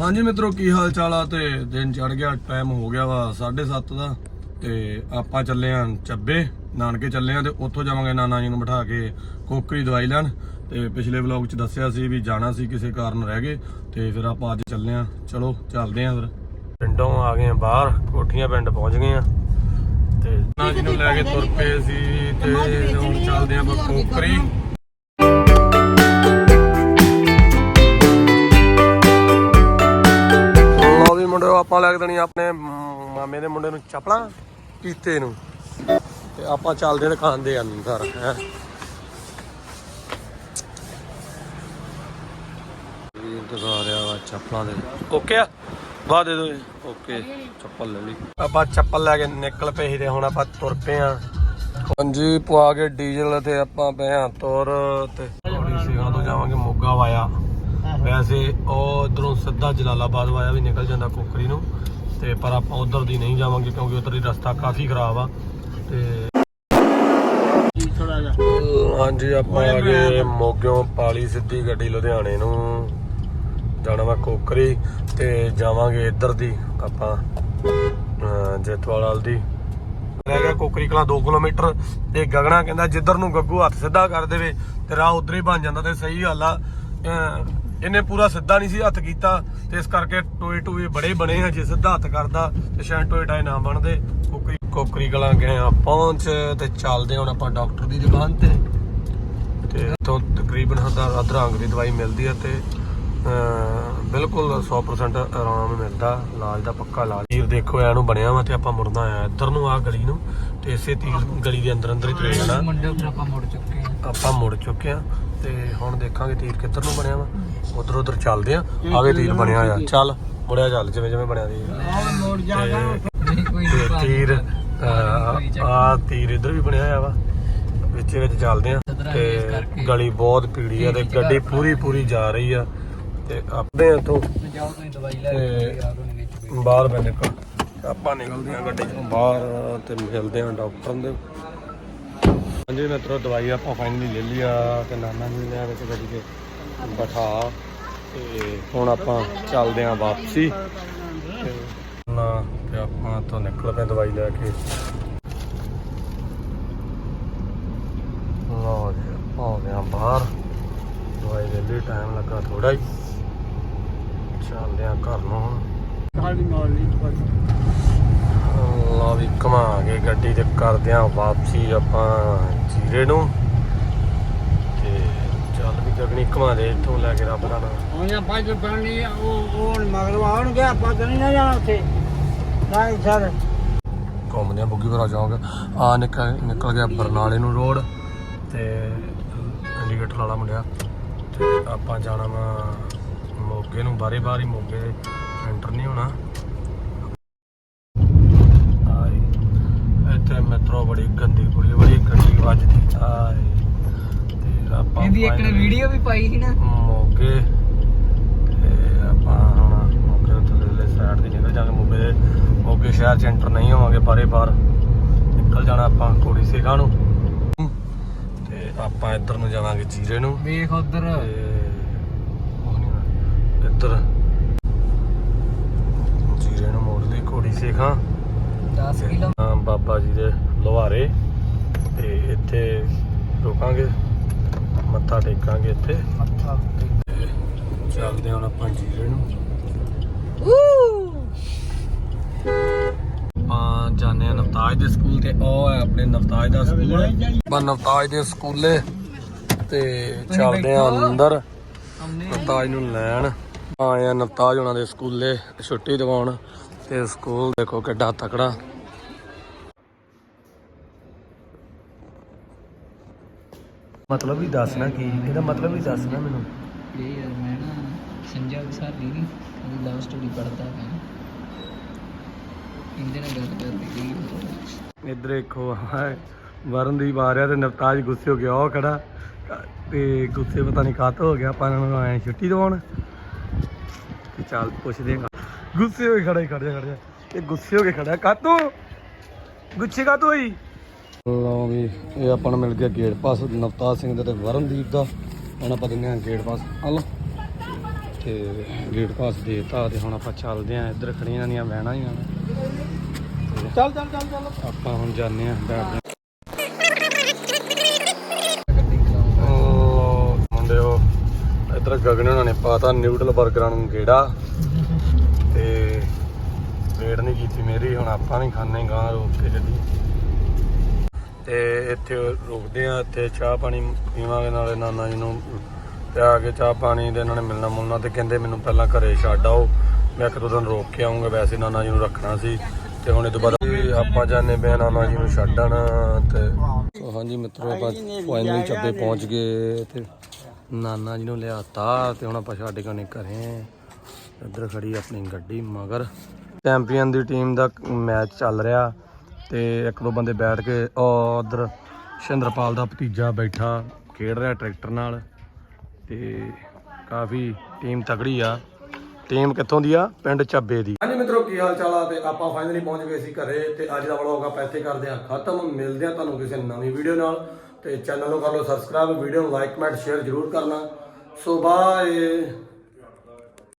ਹਾਂਜੀ ਮਿੱਤਰੋ, ਕੀ ਹਾਲ ਚਾਲ ਆ? ਤੇ ਦਿਨ ਚੜ ਗਿਆ ਟਾਈਮ ਹੋ ਗਿਆ ਵਾ 7:30 ਦਾ। ਤੇ ਆਪਾਂ ਚੱਲੇ ਆਂ ਚੱਬੇ ਨਾਨਕੇ ਚੱਲੇ ਆਂ ਤੇ ਉੱਥੋਂ ਜਾਵਾਂਗੇ ਨਾਨਾ ਜੀ ਨੂੰ ਬਿਠਾ ਕੇ ਕੋਕਰੀ ਦਵਾਈ ਲੈਣ। ਤੇ ਪਿਛਲੇ ਵਲੌਗ 'ਚ ਦੱਸਿਆ ਸੀ ਵੀ ਜਾਣਾ ਸੀ ਕਿਸੇ ਕਾਰਨ ਰਹਿ ਗਏ, ਤੇ ਫਿਰ ਆਪਾਂ ਅੱਜ ਚੱਲੇ ਆਂ। ਚਲੋ, ਚੱਲਦੇ ਆਂ ਫਿਰ। ਪਿੰਡੋਂ ਆ ਗਏ ਆਂ ਬਾਹਰ, ਕੋਠੀਆਂ ਪਿੰਡ ਪਹੁੰਚ ਗਏ ਆਂ। ਤੇ ਨਾਨਾ ਜੀ ਨੂੰ ਲੈ ਕੇ ਤੁਰ ਪਏ ਸੀ ਤੇ ਹੁਣ ਚੱਲਦੇ ਆਂ ਕੋਕਰੀ। ਮੁੰਡਿਓ ਆਪਾਂ ਲੈ ਕੇ ਦੇਣੀ ਆਪਣੇ ਮਾਮੇ ਦੇ ਮੁੰਡੇ ਨੂੰ ਚਪਲਾਂ ਕੀਤੇ ਨੂੰ। ਤੇ ਆਪਾਂ ਚੱਲਦੇ ਦੁਕਾਨ ਦੇ ਅੰਦਰ ਹੈ। ਰਿਹਾ ਵਾ ਚੱਪਲਾਂ ਦੇ। ਓਕੇ ਆ? ਬਾਹ ਦੇ ਦੋ ਓਕੇ ਚੱਪਲ ਲੈ ਲਈ। ਆਪਾਂ ਚੱਪਲ ਲੈ ਕੇ ਨਿਕਲ ਪਏ ਸੀ ਤੇ ਹੁਣ ਆਪਾਂ ਤੁਰ ਪਏ ਆ। ਹਾਂਜੀ ਪਵਾ ਕੇ ਡੀਜ਼ਲ ਤੇ ਆਪਾਂ ਪਏ ਆ ਤੁਰ ਤੋਂ। ਜਾਵਾਂਗੇ ਮੋਗਾ ਵਾਇਆ। ਵੈਸੇ ਉਹ ਇਧਰੋਂ ਸਿੱਧਾ ਜਲਾਲਾਬਾਦ ਵਾਇਆ ਵੀ ਨਿਕਲ ਜਾਂਦਾ ਕੋਕਰੀ ਨੂੰ, ਤੇ ਪਰ ਆਪਾਂ ਉਧਰ ਦੀ ਨਹੀਂ ਜਾਵਾਂਗੇ ਕਿਉਂਕਿ ਉਧਰ ਦੀ ਰਸਤਾ ਕਾਫੀ ਖਰਾਬ ਆ, ਤੇ ਥੋੜਾ ਜਿਹਾ ਹਾਂਜੀ, ਆਪਾਂ ਆ ਗਏ ਮੋਗਿਓਂ ਪਾਲੀ ਸਿੱਧੀ ਗੱਡੀ ਲੁਧਿਆਣੇ ਨੂੰ। ਜਾਣਾ ਵਾ ਕੋਕਰੀ ਤੇ ਜਾਵਾਂਗੇ ਇੱਧਰ ਦੀ ਆਪਾਂ ਜੇਤਵਾਲ ਦੀ। ਰਹਿ ਗਿਆ ਕੋਕਰੀ ਕਲਾ 2 ਕਿਲੋਮੀਟਰ, ਤੇ ਗਗਨਾ ਕਹਿੰਦਾ ਜਿੱਧਰ ਨੂੰ ਗੱਗੂ ਹੱਥ ਸਿੱਧਾ ਕਰ ਦੇਵੇ ਤੇ ਰਾਹ ਉਧਰ ਹੀ ਬਣ ਜਾਂਦਾ ਤੇ ਸਹੀ ਗੱਲ ਆ। ਇਹਨੇ ਪੂਰਾ ਸਿੱਧਾ ਨਹੀਂ ਸੀ ਹੱਥ ਕੀਤਾ ਤੇ ਇਸ ਕਰਕੇ ਟੋਏ ਟੋਏ ਬੜੇ ਬਣੇ ਆ ਜੇ ਸਿੱਧਾ ਹੱਥ ਕਰਦਾ ਤੇ ਸ਼ਾਇਦ ਟੋਏ ਟਾਏ ਨਾ ਬਣਦੇ। ਕੋਕਰੀ ਕੋਕਰੀ ਕਲਾ ਗਏ ਆ ਪਹੁੰਚ ਤੇ ਚੱਲਦੇ ਹੁਣ ਆਪਾਂ ਡਾਕਟਰ ਦੀ ਦੁਕਾਨ ਤੇ। ਤੇ ਇੱਥੋਂ ਤਕਰੀਬਨ ਹਜ਼ਾਰ ਅਧਰੰਗ ਦੀ ਦਵਾਈ ਮਿਲਦੀ ਹੈ ਤੇ ਬਿਲਕੁਲ 100% ਆਰਾਮ ਮਿਲਦਾ ਇਲਾਜ ਦਾ ਪੱਕਾ ਇਲਾਜ। ਤੀਰ ਦੇਖੋ ਐ ਨੂੰ ਬਣਿਆ ਵਾ ਤੇ ਆਪਾਂ ਮੁੜਨਾ ਆ ਇੱਧਰ ਨੂੰ ਆ ਗਲੀ ਨੂੰ। ਤੇ ਇਸੇ ਤੀਰ ਗਲੀ ਦੇ ਅੰਦਰ ਅੰਦਰ ਹੀ ਤੁਰੇ ਜਾਣਾ। ਮੰਡੇ ਉੱਪਰ ਆਪਾਂ ਮੁੜ ਚੁੱਕੇ ਹਾਂ ਆਪਾਂ ਮੁੜ ਚੁੱਕੇ ਆ। ਤੇ ਹੁਣ ਦੇਖਾਂਗੇ ਤੀਰ ਕਿੱਧਰ ਨੂੰ ਬਣਿਆ ਵਾ। ਉਧਰ ਉਧਰ ਚੱਲਦੇ ਆ। ਆਗੇ ਤੀਰ ਬਣਿਆ ਆ ਚੱਲ ਮੁੜਿਆ ਚੱਲ ਜਿਵੇਂ ਜਿਵੇਂ ਬਣਿਆ ਦੀ ਆਹ ਮੁੜ ਜਾਗਾ ਨਹੀਂ ਕੋਈ ਤੇ ਨਹੀਂ। ਤੀਰ ਆ ਤੀਰ ਇੱਧਰ ਵੀ ਬਣਿਆ ਹੋਇਆ ਵਾ। ਵਿੱਚ ਵਿੱਚ ਚੱਲਦੇ ਆ। ਤੇ ਗਲੀ ਬਹੁਤ ਪੀੜੀ ਆ ਤੇ ਗੱਡੀ ਪੂਰੀ ਪੂਰੀ ਜਾ ਰਹੀ ਆ। ਤੇ ਆਪਦੇ ਇੱਥੋਂ ਜਾਓ ਤੁਸੀਂ ਦਵਾਈ ਲੈ ਤੇ ਯਾਰ ਉਹਨੇ ਵਿੱਚ ਬਾਹਰ ਮੈਂ ਨਿਕਲ ਤੇ ਆਪਾਂ ਨਿਕਲਦੇ ਆ ਗੱਡੀ ਚੋਂ ਬਾਹਰ ਤੇ ਮਿਲਦੇ ਆ ਡਾਕਟਰ ਦੇ। ਹਾਂਜੀ ਮਿੱਤਰੋ, ਦਵਾਈ ਆਪਾਂ ਫਾਈਨਲੀ ਲੈ ਲਈ ਆ ਤੇ ਨਾਨਾ ਜੀ ਨੇ ਵਿੱਚ ਗੱਡੀ ਤੇ ਬਿਠਾ ਤੇ ਹੁਣ ਆਪਾਂ ਚੱਲਦੇ ਆ ਵਾਪਸੀ। ਨਾ, ਤੇ ਆਪਾਂ ਤੋਂ ਨਿਕਲ ਪਏ ਦਵਾਈ ਲੈ ਕੇ। ਲਓ ਜੀ, ਆਪਾਂ ਹੋ ਆ ਬਾਹਰ। ਦਵਾਈ ਲੈ ਲਈ ਟਾਈਮ ਲੱਗਾ ਥੋੜਾ ਹੀ। ਚੱਲਦੇ ਆ ਘਰ ਨੂੰ ਹੁਣ। ਕਾਲੀ ਮਾਲੀ ਲਾ ਵੀ ਘੁਮਾ ਕੇ ਗੱਡੀ ਤੇ ਕਰਦੇ ਆ ਵਾਪਸੀ ਆਪਾਂ ਜੀਰੇ ਨੂੰ। ਤੇ ਚੱਲ ਵੀ ਗਗਨੀ ਘੁਮਾ ਦੇ ਇੱਥੋਂ ਲੈ ਕੇ ਰੱਬ ਦਾ ਨਾਮ। ਹੁਣ ਆਪਾਂ ਜੋ ਬਣਨੀ ਉਹ ਉਹ ਮਗਰ ਆਉਣਗੇ ਆਪਾਂ ਤਾਂ ਨਹੀਂ ਨਾ ਜਾਣਾ ਉੱਥੇ। ਨਹੀਂ ਸਰ। ਘੁੰਮਦੇ ਆ ਬੁੱਗੀ ਭਰਾ ਜਾਓਗੇ। ਆ ਨਿਕਲ ਨਿਕਲ ਗਿਆ ਬਰਨਾਲੇ ਨੂੰ ਰੋਡ ਤੇ ਇੰਡੀਕੇਟਰ ਵਾਲਾ ਮੁੰਡਿਆ। ਤੇ ਆਪਾਂ ਜਾਣਾ ਵਾ ਮੋਗੇ ਨੂੰ ਬਾਰੇ ਬਾਰੀ ਮੋਗੇ। ਐਂਟਰ ਨਹੀਂ ਹੋਣਾ ਆਏ ਇੱਥੇ ਮੈਟਰੋ ਬੜੀ ਗੰਦੀ ਕੁੜੀ ਬੜੀ ਗੱਡੀ ਵੱਜਦੀ ਆਏ ਇਹਦੀ ਇੱਕ ਨੇ ਵੀਡੀਓ ਵੀ ਪਾਈ ਸੀ ਨਾ। ਮੋਗੇ ਤੇ ਆਪਾਂ ਹੁਣ ਮੋਗੇ ਤੋਂ ਲੈ ਸਾਈਡ ਦੀ ਨਿਕਲ ਜਾਵਾਂਗੇ ਮੋਗੇ ਦੇ ਮੋਗੇ ਸ਼ਹਿਰ ਚ ਐਂਟਰ ਨਹੀਂ ਹੋਵਾਂਗੇ ਬਾਰੇ ਬਾਰ ਨਿਕਲ ਜਾਣਾ ਆਪਾਂ ਕੋੜੀ ਸੇਖਾਂ ਨੂੰ। ਤੇ ਆਪਾਂ ਇੱਧਰ ਨੂੰ ਜਾਵਾਂਗੇ ਜੀਰੇ ਨੂੰ। ਵੇਖ ਉਧਰ। ਇੱਧਰ ਜੀਰੇ ਨੂੰ ਮੋੜ ਲਈ ਕੋੜੀ ਸੇਖਾਂ। 10 ਕਿਲੋ। ਬਾਬਾ ਜੀ ਦੇ ਲੋਹਾਰੇ। ਤੇ ਇੱਥੇ ਰੁਕਾਂਗੇ। ਮੱਥਾ ਟੇਕਾਂਗੇ ਇੱਥੇ। ਮੱਥਾ ਚੱਲਦੇ ਹਾਂ ਹੁਣ ਆਪਾਂ ਜੀਰੇ ਨੂੰ। ਆਪਾਂ ਜਾਣੇ ਆ ਨਵਤਾਜ ਦੇ ਸਕੂਲ ਤੇ। ਉਹ ਹੈ ਆਪਣੇ ਨਵਤਾਜ ਦਾ ਸਕੂਲ। ਆਪਾਂ ਨਵਤਾਜ ਦੇ ਸਕੂਲੇ ਤੇ ਚੱਲਦੇ ਆ ਅੰਦਰ। ਨਵਤਾਜ ਨੂੰ ਲੈਣ। ਆਏ ਆ ਨਵਤਾਜ ਉਹਨਾਂ ਦੇ ਸਕੂਲੇ। ਛੁੱਟੀ ਦਿਵਾਉਣ। ਤੇ ਸਕੂਲ ਦੇਖੋ ਕਿੱਡਾ ਤਕੜਾ। ਮਤਲਬ ਵੀ ਦੱਸਣਾ ਕੀ? ਇਹਦਾ ਮਤਲਬ ਵੀ ਦੱਸਣਾ ਮੈਨੂੰ। ਇਹ ਯਾਰ ਮੈਂ ਨਾ ਸੰਜਾ ਵਿਸਾਲੀ ਨਹੀਂ ਉਹਦੀ ਲਵ ਸਟੋਰੀ ਪੜਦਾ ਹਾਂ ਇਹਦੇ ਨਾਲ ਗੱਲ ਕਰਦੀ ਸੀ ਇੱਧਰ ਦੇਖੋ ਹਾਏ, ਵਰਨਦੀਪ ਆ ਰਿਹਾ ਤੇ ਨਵਤਾਜ ਗੁੱਸੇ ਹੋ ਗਿਆ ਉਹ ਖੜਾ। ਤੇ ਗੁੱਸੇ ਪਤਾ ਨਹੀਂ ਕਾਤ ਹੋ ਗਿਆ ਆਪਾਂ ਨੂੰ ਆਏ ਛੁੱਟੀ ਦਿਵਾਉਣ। ਤੇ ਚੱਲ ਪੁੱਛਦੇ ਹਾਂ ਗੁੱਸੇ ਹੋ ਕੇ ਖੜਾ ਹੀ ਖੜ ਜਾ ਖੜ ਜਾ ਇਹ ਗੁੱਸੇ ਹੋ ਕੇ ਖੜਾ ਕਾਤੋਂ ਗੁੱਸੇ ਕਾਤੋਂ ਹੋਈ? ਲਓ ਵੀ ਇਹ ਆਪਾਂ ਨੂੰ ਮਿਲ ਗਿਆ ਗੇਟ ਪਾਸ ਨਵਤਾਜ ਸਿੰਘ ਦਾ ਤੇ ਵਰਨਦੀਪ ਦਾ। ਹੁਣ ਆਪਾਂ ਹਾਂ ਗੇਟ ਪਾਸ ਆ ਲਓ ਤੇ ਗੇਟ ਪਾਸ ਦੇਤਾ ਤੇ ਹੁਣ ਆਪਾਂ ਚੱਲਦੇ ਆਂ ਇੱਧਰ ਖੜੀਆਂ ਦੀਆਂ ਵਹਿਣਾ ਹੀ ਆ। ਚੱਲ ਚੱਲ ਚੱਲ ਚੱਲ। ਆਪਾਂ ਹੁਣ ਜਾਂਦੇ ਆਂ ਬੈਠਦੇ ਇੱਧਰ ਗਗਨ ਉਹਨਾਂ ਨੇ ਪਾਤਾ ਨਿਊਡਲ 버ਗਰਾਂ ਨੂੰ ਗੇੜਾ। ਤੇ ਵੇਟ ਨਹੀਂ ਕੀਤੀ ਮੇਰੀ ਹੁਣ ਆਪਾਂ ਵੀ ਖਾਣੇ ਗਾਂ ਰੋਕ ਕੇ ਗੱਡੀ। ਤੇ ਇੱਥੇ ਰੁਕਦੇ ਆ, ਇੱਥੇ ਚਾਹ ਪਾਣੀ ਪੀਵਾਂਗੇ ਨਾਲੇ ਨਾਨਾ ਜੀ ਨੂੰ ਪਿਆ ਕੇ ਚਾਹ ਪਾਣੀ ਦੇ ਇਹਨਾਂ ਨੇ ਮਿਲਣਾ ਮੁਲਣਾ ਤੇ ਕਹਿੰਦੇ ਮੈਨੂੰ ਪਹਿਲਾਂ ਘਰੇ ਛੱਡ ਆਓ। ਮੈਂ ਇੱਕ ਦੋ ਦਿਨ ਰੋਕ ਕੇ ਆਉਂਗਾ ਵੈਸੇ ਨਾਨਾ ਜੀ ਨੂੰ ਰੱਖਣਾ ਸੀ ਤੇ ਹੁਣ ਇਹ ਤੋਂ ਬਾਅਦ ਵੀ ਆਪਾਂ ਜਾਣੇ ਪਏ ਨਾਨਾ ਜੀ ਨੂੰ ਛੱਡਣ ਤੇ ਹਾਂਜੀ ਮਿੱਤਰੋ, ਆਪਾਂ ਫਾਈਨਲੀ ਚੱਬੇ ਪਹੁੰਚ ਗਏ ਤੇ ਨਾਨਾ ਜੀ ਨੂੰ ਲਿਆਤਾ ਤੇ ਹੁਣ ਆਪਾਂ ਛੱਡ ਕੇ ਆਉਣੇ ਘਰੇ ਇੱਧਰ ਖੜੀ ਆਪਣੀ ਗੱਡੀ ਮਗਰ। ਚੈਂਪੀਅਨ ਦੀ ਟੀਮ ਦਾ ਮੈਚ ਚੱਲ ਰਿਹਾ। ਤੇ ਇੱਕ ਦੋ ਬੰਦੇ ਬੈਠ ਕੇ, ਉਹ ਉਧਰ ਸ਼ਿੰਦਰਪਾਲ ਦਾ ਭਤੀਜਾ ਬੈਠਾ, ਖੇਡ ਰਿਹਾ ਟਰੈਕਟਰ ਨਾਲ ਤੇ ਕਾਫੀ ਟੀਮ ਤਕੜੀ ਆ। ਟੀਮ ਕਿੱਥੋਂ ਦੀ ਆ? ਪਿੰਡ ਚੱਬੇ ਦੀ। ਹਾਂਜੀ ਮਿੱਤਰੋ, ਕੀ ਹਾਲ ਚਾਲ ਆ? ਤੇ ਆਪਾਂ ਫਾਈਨਲੀ ਪਹੁੰਚ ਗਏ ਸੀ ਘਰੇ ਤੇ ਅੱਜ ਦਾ ਵਲੌਗ ਆਪਾਂ ਇੱਥੇ ਕਰਦੇ ਆ ਖਤਮ। ਮਿਲਦੇ ਆ ਤੁਹਾਨੂੰ ਕਿਸੇ ਨਵੀਂ ਵੀਡੀਓ ਨਾਲ। ਤੇ ਚੈਨਲ ਨੂੰ ਕਰ ਲਓ ਸਬਸਕ੍ਰਾਈਬ ਵੀਡੀਓ ਨੂੰ ਲਾਈਕ ਕਮੈਂਟ ਸ਼ੇਅਰ ਜ਼ਰੂਰ ਕਰਨਾ। So bye